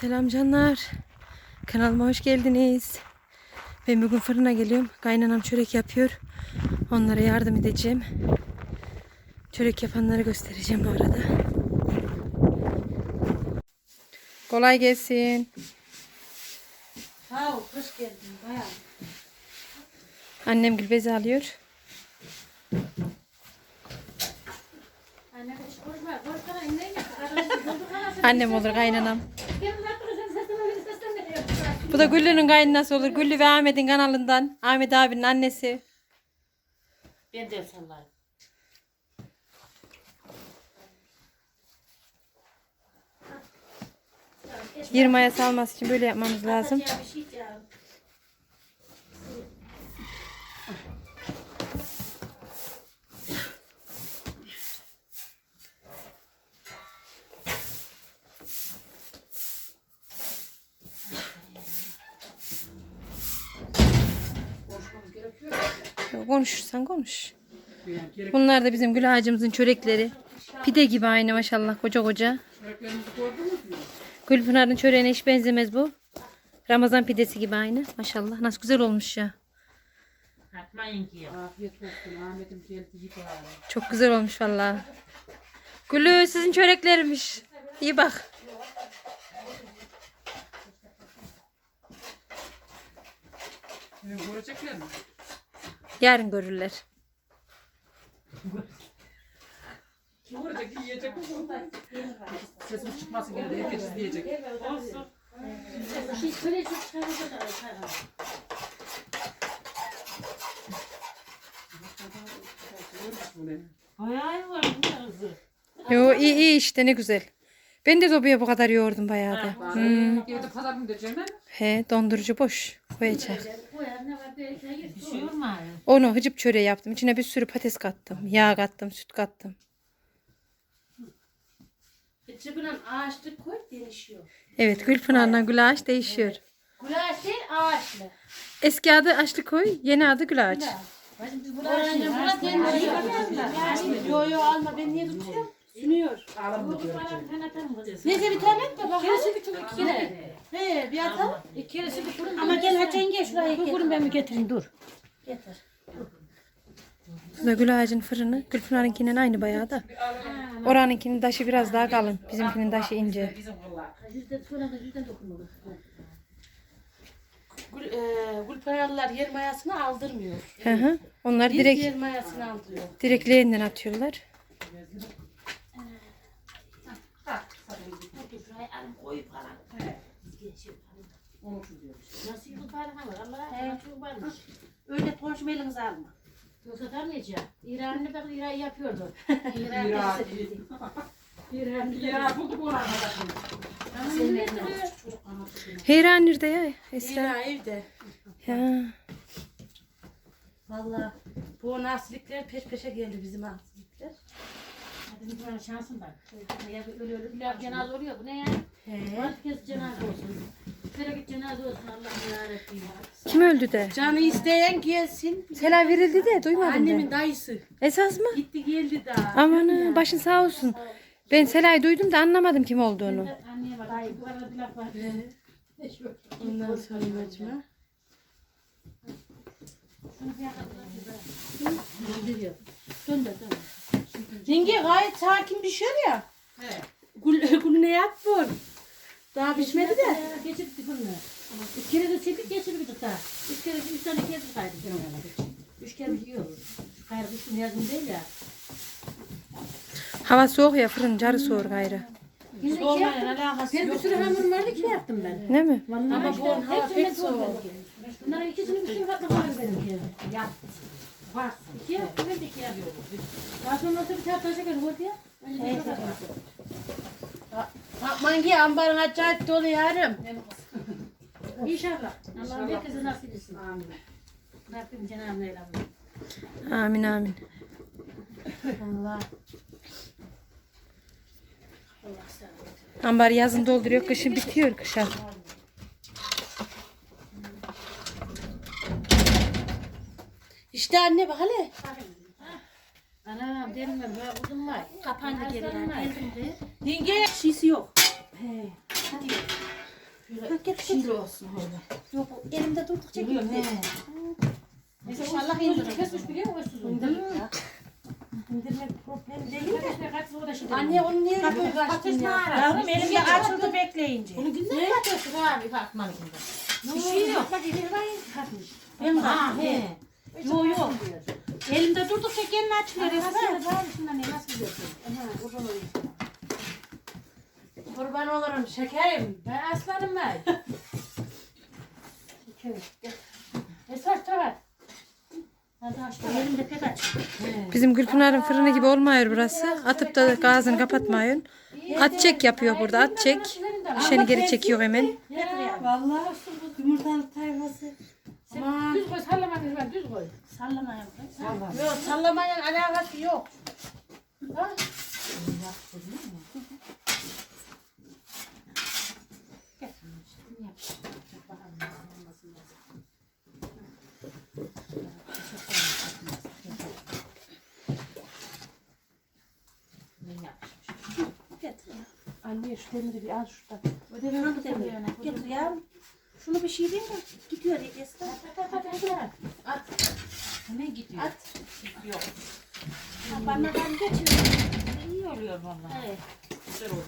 Selam canlar. Kanalıma hoş geldiniz. Ben bugün fırına geliyorum. Kaynanam çörek yapıyor. Onlara yardım edeceğim. Çörek yapanları göstereceğim bu arada. Kolay gelsin. Sağ ol, hoş geldin bayan. Annem gül bezi alıyor. Annem olur kaynanam. Bu da Güllü'nün kaynanası olur. Güllü ve Ahmet'in kanalından. Ahmet abinin annesi. Ben de sallayayım. Yirmi aya salması için böyle yapmamız lazım. Ya. Konuşursan konuş. Bunlar da bizim gül ağacımızın çörekleri. Pide gibi aynı maşallah koca koca. Gülpınar'ın çöreğine hiç benzemez bu. Ramazan pidesi gibi aynı. Maşallah nasıl güzel olmuş ya. Atmayın ki ya. Afiyet olsun Ahmet'im geldi iyi bari. Çok güzel olmuş vallahi. Gülü sizin çöreklermiş. İyi bak. Beni görecekler mi? Yarın görürler. Kim görecek yiyecek? Sesimiz çıkmasın gene de herkes izleyecek. Olsun. Bayağı var bu kızı. Yo iyi iyi işte ne güzel. Ben de zobuya bu kadar yoğurdum bayağı da. Hmm. Evde pazar günü. He dondurucu boş koyacak. Şey şey olmaz. Onu hıcıp çöreği yaptım. İçine bir sürü patates kattım. Yağ kattım, süt kattım. Cebine ağaçlık koy değişiyor. Evet Gülpınar'la Gül Ağaç değişiyor. Gülaç değil ağaçlı. Eski adı Açlı Koy, yeni adı Gül Ağaç. Bacım biz buna. Yo yo alma ben niye tutuyorum? Sünüyor. Ağlamını görecek. Neyse bir tane et de bakalım. Keresi bir çok iki kere. He bir atalım. İki keresi bir kurun. Ama gel Haçan gel şuraya gel. kurun ben mi getireyim dur. Getir. Bu da Gül Ağacın fırını. Gülpınar'ınkinden aynı bayağı da. Oranınkinin taşı biraz daha kalın. Bizimkinin taşı ince. Gül, e, Gülpınarlılar yer mayasını aldırmıyor. Hı hı. Onlar Biz direkt yer mayasını aldırıyor. direkt leğenden atıyorlar. Onu şu diyor. Nasıl var? Allah'a çok varmış. Öyle konuşma elinize alma. Yoksa tanıyacağım. İran'ı da İran yapıyordu. İran. İran. İran. İran arkadaşım. Senin eline. Heyran nerede ya Esra? Zira evde. Ya. Valla bu nasilikler peş peşe geldi bizim nasilikler. Bir tane şansın var. Ya öyle öyle bir cenaze oluyor. Bu ne ya? He. Herkes cenaze olsun. Bir kere git cenaze olsun Allah'ım yarabbim. Kim öldü de? Canı isteyen gelsin. Selam verildi de duymadım Annemin ben. dayısı. Esas mı? Gitti geldi daha. Aman başın sağ olsun. Ben Selay duydum da anlamadım kim olduğunu. Anneye bak. Ay, bu arada bir laf var. Ondan sonra bacıma. Bir. Döndür döndür. Yenge gayet sakin düşüyor ya. He. Gül, gülüne yapmıyor. Daha pişmedi de. Geçirdi bunu. Üç kere de çekip geçirdi tutar. Üç kere üç tane kez tutaydı. Üç kere yiyor. Şu kayar kışın yazın değil ya. Hava soğuk ya fırın carı soğur gayrı. Olmayan alakası Ben bir yok. sürü hamur vardı ki yaptım ben. Ne mi? Vallahi Ama bu hava pek soğuk. Bunların ikisini bir sürü katmak var benimki. Yaptım. Varsın. Yaptım ben de iki yapıyorum. Daha sonra olsa bir gel ortaya. Önce bir şey yapalım. Aman ki ambarın acayip dolu yarım. İnşallah. Allah'ım herkese nasip etsin. Amin. Rabbim Cenab-ı Mevlam. Amin amin. Allah. Ambar yazın dolduruyor, kışın bitiyor kışa. İşte anne bak hele. Anam derim ben böyle uzun var. Kapandı geri. Yenge şişi yok. Şöyle pişili olsun öyle. Yok elimde durdukça Biliyorum he. gidiyor. Neyse İnşallah indirir. Kesmiş biliyor musun? İndirir ya. İndirmek problem değil de. Anne onu niye böyle açtın ya? Yavrum elimde açıldı bekleyince. Bunu güzel mi atıyorsun abi Fatma'nın Bir şey yok. Bak var katmış. Ben Ha de. he. Yok yok. Elimde durdukça kendini Nasıl resmen. şundan ne nasıl biliyorsun? Aha kurban olayım. Kurban olurum şekerim. Ben aslanım ben. Şekerim. Esas açtım. Elimde pek. Bizim Gülpınar'ın fırını gibi olmuyor burası. Atıp da gazını kapatmayın. At çek yapıyor burada at çek. İşini geri çekiyor hemen. Vallahi yumurtalı tayfası. Aman. Düz koy sallama kızım ben düz koy. Sallama yavrum. Yok sallamayan alakası yok. Ha? Ya. Anne şu demiri bir al şuradan. Ne? Getir yavrum. Şunu bir şey diyeyim mi? Gidiyor Esra. At at at at. At. Ne gidiyor? At. Yok. Ben geçiyor. İyi oluyor vallahi. Evet. Güzel oldu.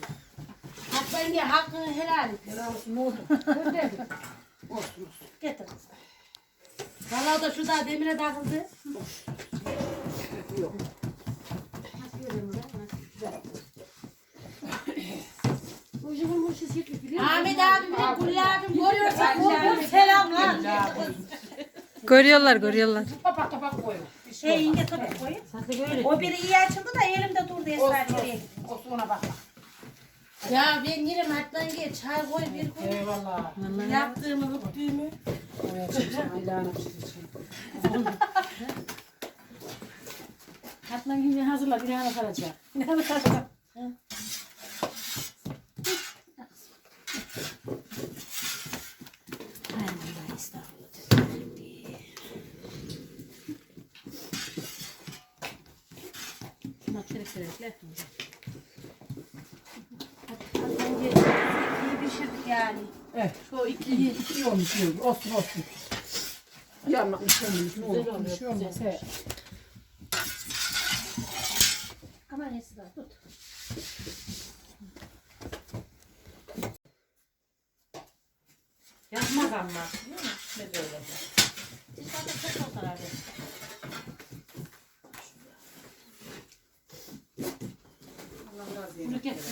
Hatta yenge hakkını helal et. Helal olsun ne oldu? Gönderdim. Getir. Vallahi da şu da demire takıldı. Biliyor musun? Ahmet abim de Gülü abim görüyorsa bol bol selamlar. Görüyorlar görüyorlar. Topak topak koy. Bir şey inge tabii koyun. O biri iyi açıldı da elimde durdu Esra çöreğe. O sona bakma. Ya ben yerim hatta yenge çay koy bir koy. Eyvallah. Yaptığımı çıksın. İlana çıksın. Hatlan gibi hazırla bir yana saracak. Bir yana saracak. Ay Allah estağfurullah. Çelikler. Hatta yenge iyi pişirdik yani. Evet. Şu iki İyi, olmuş. iyi olmuş. Olsun olsun. Yanmak bir şey olmuş. Ne olur. Bir şey olmaz. He. Aman Esra tut. Yapmaz ama. Ne böyle? Siz zaten çok fotoğraf verin. Bunu getir.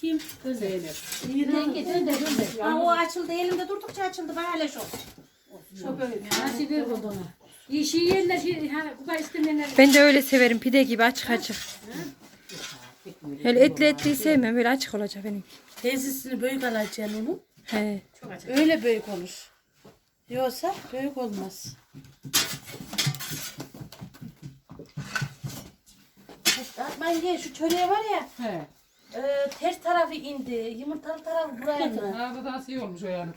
Kim? Zeynep. Yenge dön de dön de. Ha o açıldı elimde durdukça açıldı bana hele şu. Şu böyle. Nasıl bir oldu ona? İyi yerler şey hani bu kadar istemeyenler. Ben de öyle severim pide gibi açık açık. Öyle etli etliyi sevmem böyle açık olacak benim. Teyzesini büyük alacaksın onu. He. Öyle büyük olur. Yoksa büyük olmaz. Ben ye şu çöreğe var ya He. e, ters tarafı indi. Yumurtalı tarafı buraya indi. Ha da daha iyi olmuş o yani.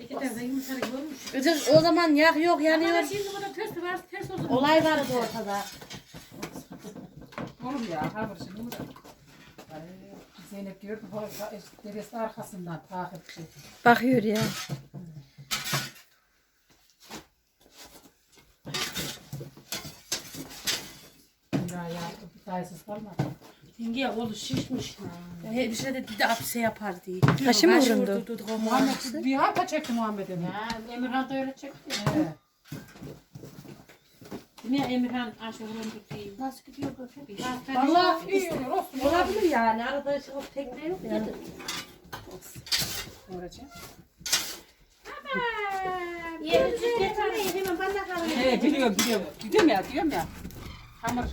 İki tane de yumurta gibi olmuş. Özel- O zaman yak yok Ama yanıyor. şimdi burada ters var ters oldu. Olay vardı ortada. Oğlum ya. Hamur şimdi mi? Ay, Zeynep gördü. Deresi arkasından takipçi. Bakıyor. Ya ya. Tanesiz kalmadı. Yenge oğlu şişmiş. He, bir şey de dedi hapse yapar diye. Taşı mı vurundu? Muhammed bir hapa çekti Muhammed'in. Ha, Emirhan da öyle çekti. He. Niye Emirhan aşırı tutayım? Nasıl gidiyor böyle? Vallahi iyi olur. Olsun. Olabilir yani. Arada şey, o tekne yok ya. Olacak. Yerini getirmeyin hemen bana kalın. He biliyorum biliyorum. Diyorum ya diyorum ya. Hamur.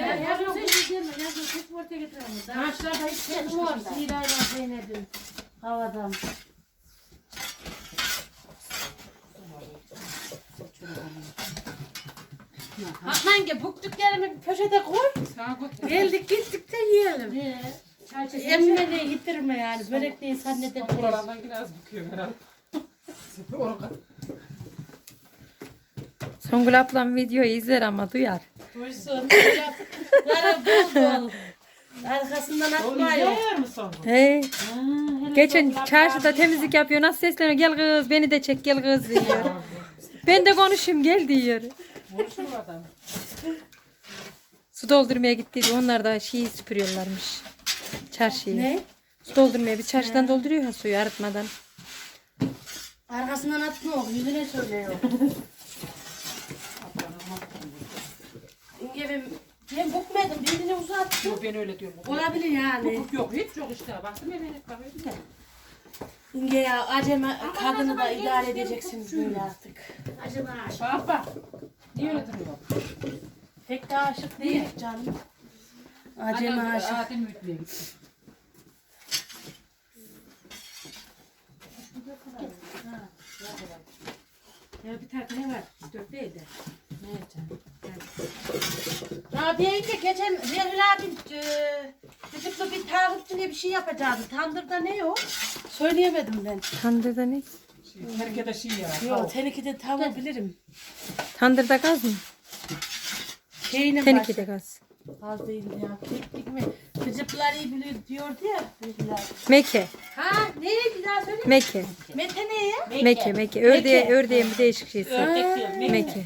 Ya yarın sen şey gelme. Yarın tek ortaya getirelim. Ağaçlarda hiç çekmiyor. Sirayla Zeynep'in havadan. Hangi buktuklarımı bir poşete koy. Geldik gittik de yiyelim. Emme de yitirme yani. Börek değil zannedemiyoruz. Buralardan biraz bakıyorum herhalde. Orada. Songül ablam videoyu izler ama duyar. Duysun. Yarın bol bol. Arkasından atma yok. Görüyor musun? He. Ha, hele Geçen çarşıda temizlik yapıyor. Nasıl sesleniyor? Gel kız beni de çek gel kız diyor. ben de konuşayım gel diyor. Konuşuyor adam. Su doldurmaya gittiydi. Onlar da şeyi süpürüyorlarmış. Çarşıyı. Ne? Su doldurmaya. Biz çarşıdan dolduruyor ya suyu arıtmadan. Arkasından atma yok. Yüzüne söylüyor. İnge ben, ben bukmadım. Birini uzattım. Yok ben öyle diyorum. Olabilir yani. Hukuk yok hiç yok işte. Baktım hep bakıyorum. İnge ya aceme kadını da idare edeceksiniz böyle artık. Bak bak. Niye öyle duruyor? Pek de aşık değil canım. Aceme Annem, aşık. Adem ütmeye gitti. Ya bir tane ne var? Dört değil de. Rabia İnge geçen Zerrin abim e, gıcıklı bir takipçiliğe bir şey yapacaktı. Tandırda ne yok? Söyleyemedim ben. Tandırda ne? Şey, Herkese şey ya. Yok tenekede tavuk bilirim. Tandırda gaz mı? Şeyine Tenekede gaz. Az değil ya. Keklik mi? Gıcıklar iyi biliyor diyordu ya. Bilgiler. Meke. Ha neydi bir daha söyle. Meke. Mete ne ya? Meke. Meke. Ördeğe, Meke. ördeğin bir değişik şeysi. Meke.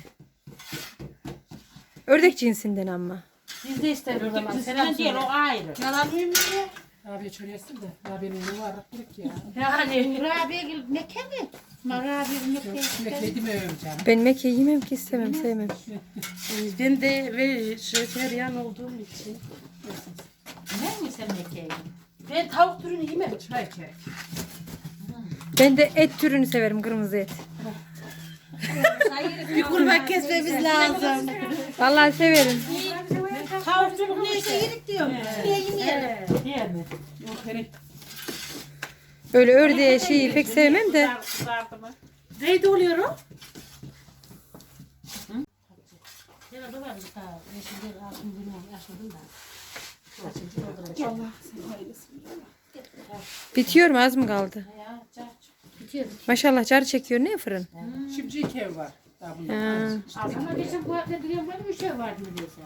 Ördek cinsinden ama. Biz de isteriz o zaman. Selam değil o ayrı. Yalan mıyım ya? Abi çöresin de. Abi'nin ne var? Kırık ya. Yani. Rabia gel Meke mi? Ma Rabia Meke. Mekledim övüm canım. Ben Meke yemem ki istemem sevmem. Ben de ve vejeteryan olduğum için. Ne mi sen mekeyi? Ben tavuk türünü yemem. Çay çay. Ben de et türünü severim kırmızı et. Bir kurban kesmemiz lazım. Vallahi severim. Tavuk türünü neyse yedik diyorum. Niye yemeyelim? Değil mi? Yok Öyle ördeğe şeyi pek sevmem de. Neydi oluyor o? Bitiyor mu az mı kaldı? Bitiyor. Maşallah car çekiyor ne fırın? Şimdi iki ev var. Daha bunlar. Ha. Ama geçen bu hafta biliyorum böyle bir şey vardı mı diyorsa.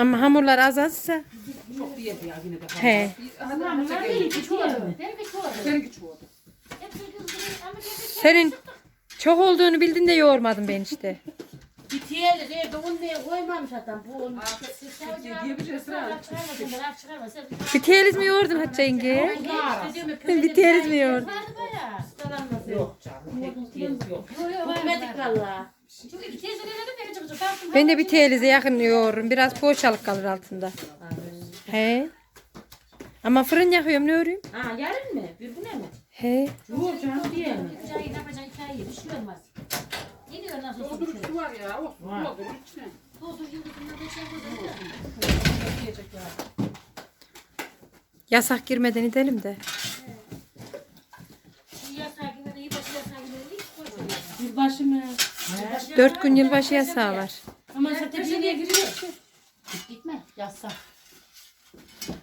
Ama hamurlar az azsa. Çok iyi ya yine de. He. Ama bunlar değil. Değil. Seninki bir kız gibi ama kendi Senin çok olduğunu bildin de yoğurmadın ben işte. Bitiyelim. Evde un neye koymamış adam. Bu un. Diyebiliriz ha. Bitiyeliz mi yoğurdun Hatice yenge? Bitiyeliz mi yoğurdun? Yok canım. Yok. Valla. Bir. Ben de bitiyelize yakın yoğururum. Biraz poğaçalık kalır altında. He. Ama fırın yakıyorum ne öreyim? Ha yarın mı? Birbirine mi? He. Yok canım. Diye mi? Yapacağı yapacağı hikaye bir şey olmaz. Yeniyor nasıl olsa bir şey. Var ya. Olsun. Doldur içine. Doldur yıldızına da şey. Yiyecek ya. Yasak girmeden gidelim de. Yılbaşı mı? Dört gün yılbaşı yasağı var. Ama zaten bir niye giriyor? Gitme. Yasak.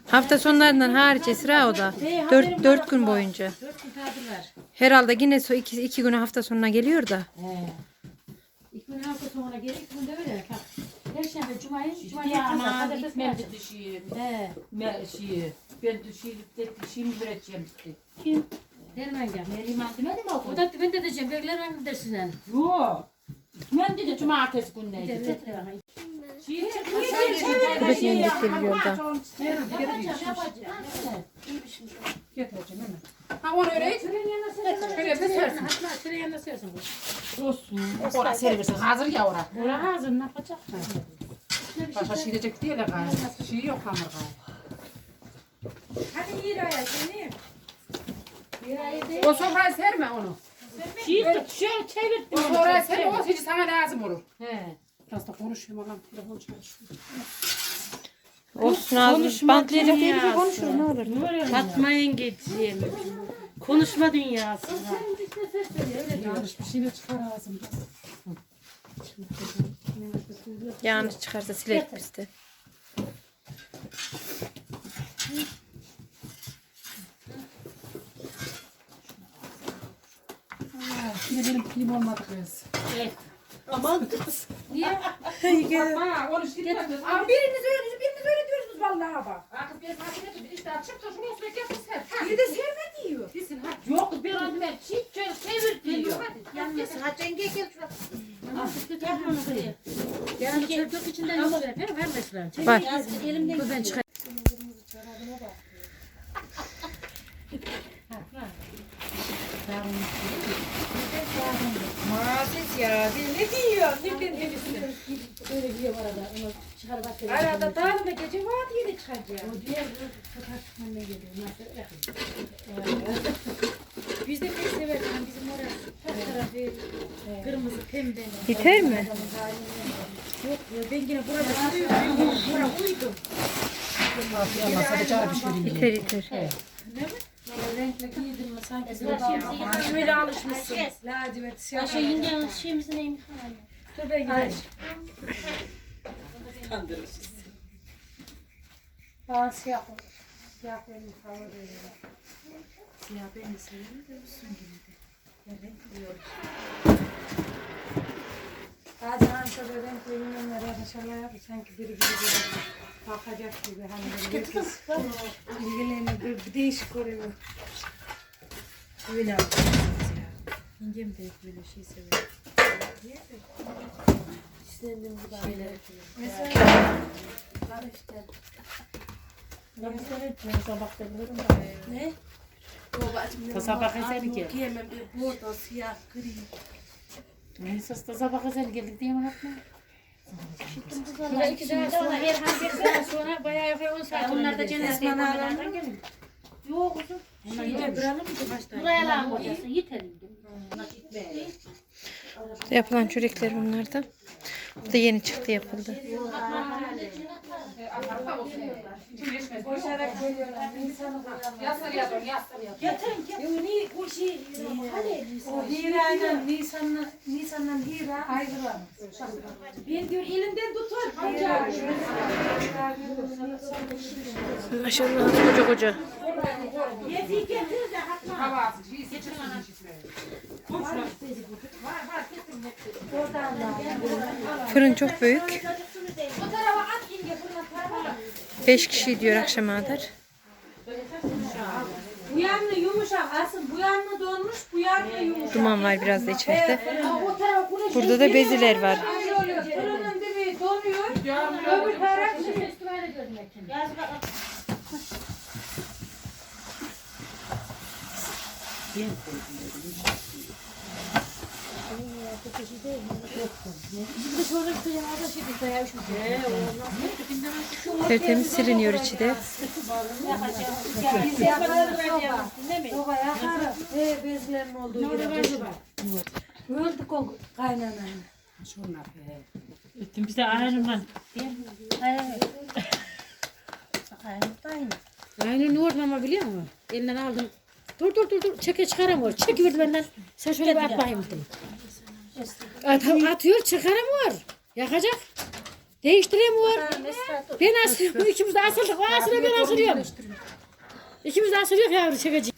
Hafta sonlarından hariç Esra o da. Dört, dört gün boyunca. Dört gün tatil var. Herhalde yine so iki, iki günü hafta sonuna geliyor da. He. Gün hafta ilk gün de öyle. Bak. Perşembe, cumayı, cumayı aman pazartesi gitmem dedi şeyi. He. Me şeyi. Ben de şeyi dedi şeyimi üreteceğim dedi. Kim? Derman gel. Meryem demedi mi O okul? da ben de diyeceğim, bekler hangi dersinden? Yok. Ben dedi cumartesi günüydü. Devlet Şeyi Köpek yengeç geliyor yolda. Getireceğim hemen. Ha onu öyle. Sersin. Şöyle bir sersin. Şuraya yanına sersin. Olsun. Orası servirsin. Hazır ya ora. Bura hazır, ne yapacak? Başka diyecek diye de gayet. Şey yok hamur gayet. O sofrayı serme onu. Şeyi şöyle çevirdim. O sofrayı serme. O hiç sana lazım olur. He. Biraz da konuşayım Allah'ım. Telefon çalışıyor. Olsun ağzını bantlayacak diye bir şey konuşur ne olur. Fatma yengeciğim. Konuşma dünyası. Yanlış bir şeyle çıkar ağzımda. Yanlış çıkarsa silerim biz de. Yine benim pilim olmadı kız. Aman kız. Niye? Ha, konuş gitmez. Aa, biriniz öyle, biriniz öyle diyorsunuz Vallahi bak. Ha kız ben sana dedim. Bir işte açıp da şunu olsun yapın sen. Bir de sevme diyor. Bilsin hadi. Yok kız bir adım ver. Çift çöl çevir diyor. Hadi. Yanmasın. Hadi yenge gel şuraya. Gel bunu buraya. Yani çöplük içinden yol ver. Ver ver mesela. Var. Elimden Dur ben çıkar. Muazzez ya. Ne diyor? Ne ben hepsini. Öyle diyor arada. Onu çıkar bak. Arada dağılma gece var diye çıkacağım. O diğer fotoğraf çıkmanına geliyor. Nasıl yakın. Biz de pek severiz. Yani bizim orası. Her tarafı kırmızı pembe. Biter mi? Yok ya ben yine burada duruyorum. Bura uydum. Ama sadece çağır bir şey diyeyim. Giydim mi sanki. Öyle alışmışsın. Lacivert siyah. Ayşe yengenin şeyimizi neymiş? Dur ben gideyim. Bana siyah olur. Siyah benim favorim. Siyah beni da üstün gibi de. Ya renk biliyorum. Bazen şöyle renk koyunlar ya da şöyle yapıyor. Sanki biri biri biri bakacak gibi. Hani böyle herkes ilgilenir. Böyle bir değişik oluyor. Öyle yapıyorsunuz ya. Yengem de hep böyle şey seviyor. İstendiğim gibi şeyler. Mesela Var işte. ben ben sabah da bilirim da. Ne? Sabah seni gel. Giyemem bir bordo, siyah, gri. Neyse sabah seni geldik diye mi atma? İki saat sonra, bir saat sonra bayağı yukarı 10 saat. Onlar da cennet gelin. Yok? Buraya lan koyacaksın. Yeterim. Yapılan çörekler bunlar da. Bu da yeni çıktı yapıldı. Koşarak geliyorlar. İnsanı Yasır yapın, yasır yapın. Getirin, getirin. Ni, o şey, o Hira'yla Nisan'la, Nisan'la Hira ayrılamaz. Ben diyor elinden tutar. Maşallah koca koca. Yediği getir de hatta. Hava Var, var, getirin. Oradan da. Fırın çok büyük. O tarafa at yenge, fırına tarafa. Beş kişi diyor akşama kadar. Bu yanlı yumuşak asıl bu yanlı donmuş bu yanlı yumuşak. Duman var biraz da içeride. Burada da beziler var. Oluyor. Fırının dibi donuyor. Öbür taraf şey. Tertemiz siliniyor içi de. Biz yaparız Soba yakarız. He bezlerin olduğu yere. Öldük o kaynanayla. Biz de ayrımdan. Aynı yoğurt ama biliyor musun? Elinden aldım. Dur dur dur dur. Çeke çıkaramıyor. Çekiverdi benden. Sen şöyle bir at. At, atıyor çıkaramıyor. Yakacak. Değiştiremiyor. Ben asılıyorum. İkimiz de asıldık. O asılıyor ben asılıyorum. İkimiz de asılıyor yavru çekeci.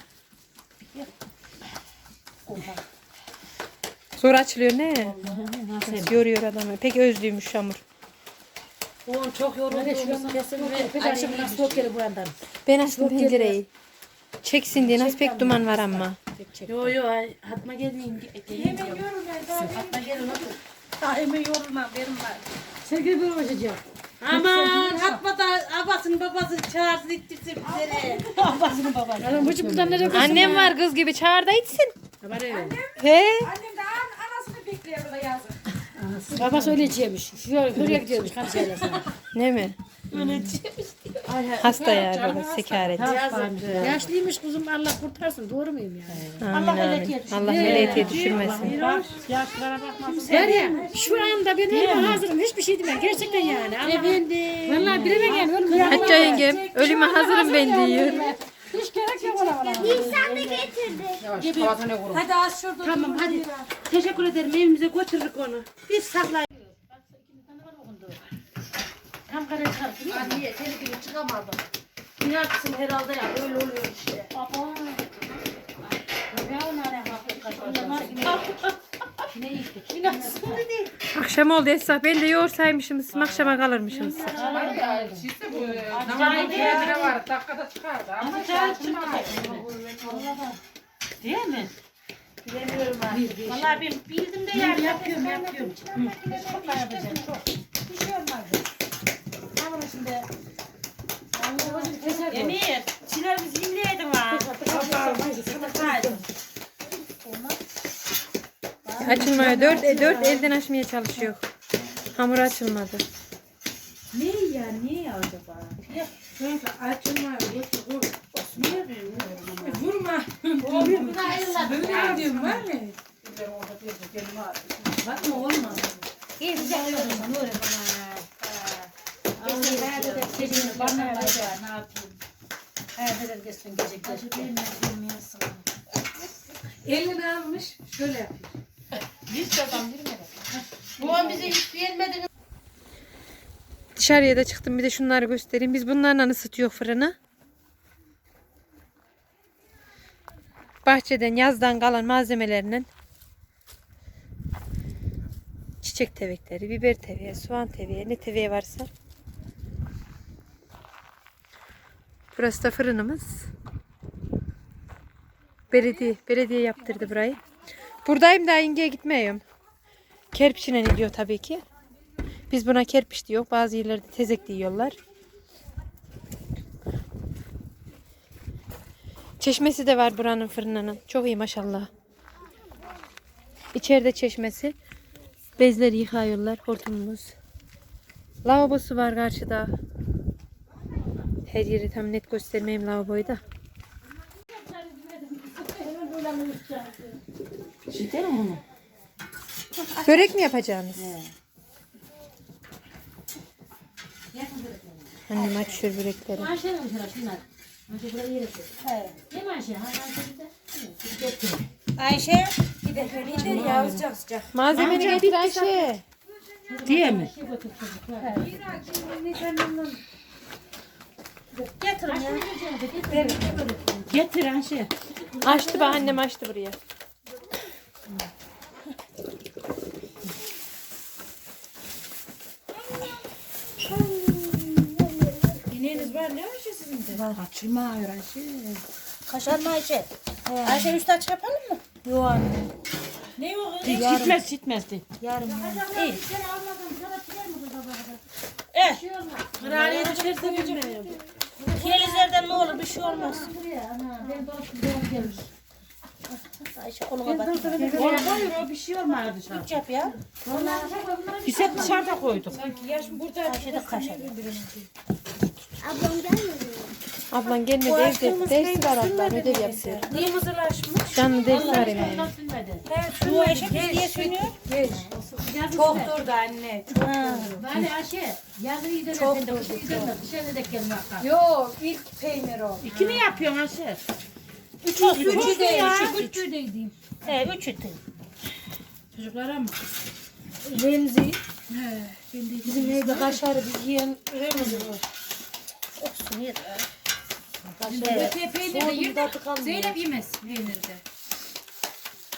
Zor açılıyor ne? Yoruyor adamı. Pek özlüymüş hamur. Oğlum çok yoruldu. Ben açtım pencereyi. Çeksin diye nasıl pek duman var ama. Yo yo Hatma gelmeyin. Hemen yorulma. Hatma gelin otur. Hemen yorulma benim var. Sevgili bir olacak. Aman Hatma da abasının babası çağırsın ittirsin bizleri. Abasının babası. Yani bu buradan nereye koysun? Annem var kız gibi çağır da içsin. Var ya. He? Annem de an, anasını bekliyor burada yazın. Babası öyle içiyormuş. Şuraya, gidiyormuş karşıya sana. Ne mi? Hasta ya baba sekaret. Yaşlıymış kuzum Allah kurtarsın. Doğru muyum yani? Amin amin. Allah melekeye düşürmesin. Yaşlara bakmasın. Var ya şu anda ben ölüme hazırım. Hiçbir şey demem. Gerçekten yani. Efendim. Vallahi bileme yani. Ölüm Hatice yengem ölüme hazırım ben diyor. Hiç gerek yok ona bana. Yavaş havasına vurun. Hadi az şurada Tamam hadi. Teşekkür ederim. Evimize götürürük onu. Biz saklayın. Tam kare çıkarsın. Anne seni gibi çıkamadım. İnatsın herhalde ya. Öyle oluyor işte. Baba. Ya hakikaten. Akşam oldu Esra. Ben de yoğursaymışım. Sizin akşama kalırmışsınız. İşte bu kendine var. Dakikada çıkardı. Ama Değil mi? Bilemiyorum abi. Vallahi ben bildim de yani yapıyorum yapıyorum. Çok yapacağım çok. Bir şey olmaz. Hamur içinde. Emir, çiler biz yimleyeydin ha. Açılmıyor. Dört, e, dört elden açmaya çalışıyor. Hamur açılmadı. Ne ya niye acaba? Kanka açılma. Vur, vur. Niye Vurma. Böyle diyorum var mı? Bakma olmaz. İyi güzel yorum Nuri bana. Da gecenin bana ne yapayım? Hayata da geçsin gece gece. Elini almış. Şöyle yapıyor. Bu an bize hiç beğenmediniz. Dışarıya da çıktım. Bir de şunları göstereyim. Biz bunlarla ısıtıyor fırını. Bahçeden yazdan kalan malzemelerinin çiçek tevekleri, biber teveği, soğan teveği, ne teveği varsa. Burası da fırınımız. Belediye, belediye yaptırdı burayı. Buradayım da İnge'ye gitmiyorum. Kerpiçine gidiyor tabii ki. Biz buna kerpiç diyor. Bazı yerlerde tezek diyorlar. Çeşmesi de var buranın fırınının. Çok iyi maşallah. İçeride çeşmesi. Bezleri yıkıyorlar. Hortumumuz. Lavabosu var karşıda. Her yeri tam net göstermeyeyim lavaboyu da. Börek mi yapacaksınız? Annem açıyor börekleri. Manşe mi şuna şunlar? Manşe buraya yere koy. Ne manşe? Ha manşe bir de. Ayşe. Malzemeni getir Ayşe. Diye mi? Şey götür çocuk. ha. Getirin ya. Getir Ayşe. Açtı bak annem açtı buraya. İneğiniz var ne Ayşe sizin de? Var açılmıyor Ayşe. Kaşar mı Ayşe? Ayşe üstü açık yapalım mı? Yok anne. Ne o? Gitmez gitmezdi. Yarım yani. İyi. Eh. Kırariye düşerse bilmiyorum. Bir şey olmaz. Ayşe koluma bak. Koyur o bir şey olmaz dışarı. Üç yap ya. Biz hep dışarıda koyduk. Ayşe de kaşar. Ablan gelmedi evde. Dersi var ablan ödev yapıyor. Niye mızılaşmış? Canlı dersi var evde. Bu biz diye sünüyor. Geç. Çoktur da anne. Bari Ayşe. Yazın iyi de Çok doğru. Dışarıda da gelme bak. Yok ilk peynir o. İki mi yapıyorsun Ayşe? Üç olsun. Üçü değil. Üç ödeydim. He üç ütü. Çocuklara mı? Remzi. Bizim evde kaşarı biz yiyen Remzi var. Olsun yer. Öte peynir de yer de Zeynep yemez peynirde.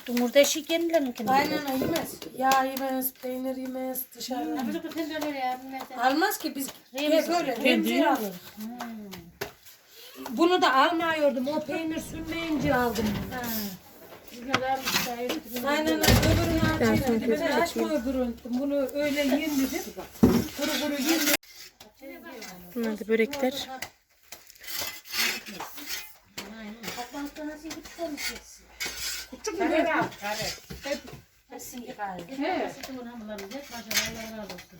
Dumurda eşik yenilir mi? Aynen o yemez. Yağ yemez, peynir yemez, dışarı. Çocuk da sen de öyle ya. Almaz ki biz Remzi. böyle Remzi alır. Bunu da almıyordum. O peynir sürmeyince aldım. Aynen. Öbürünü açayım. Ben açma öbürünü. Bunu öyle yiyin dedim. Kuru kuru yiyin. Bunlar da börekler. Küçük mü böyle? Hepsini yıkar. Evet. Sütün hamurlarını yap. Maşallah Allah razı olsun.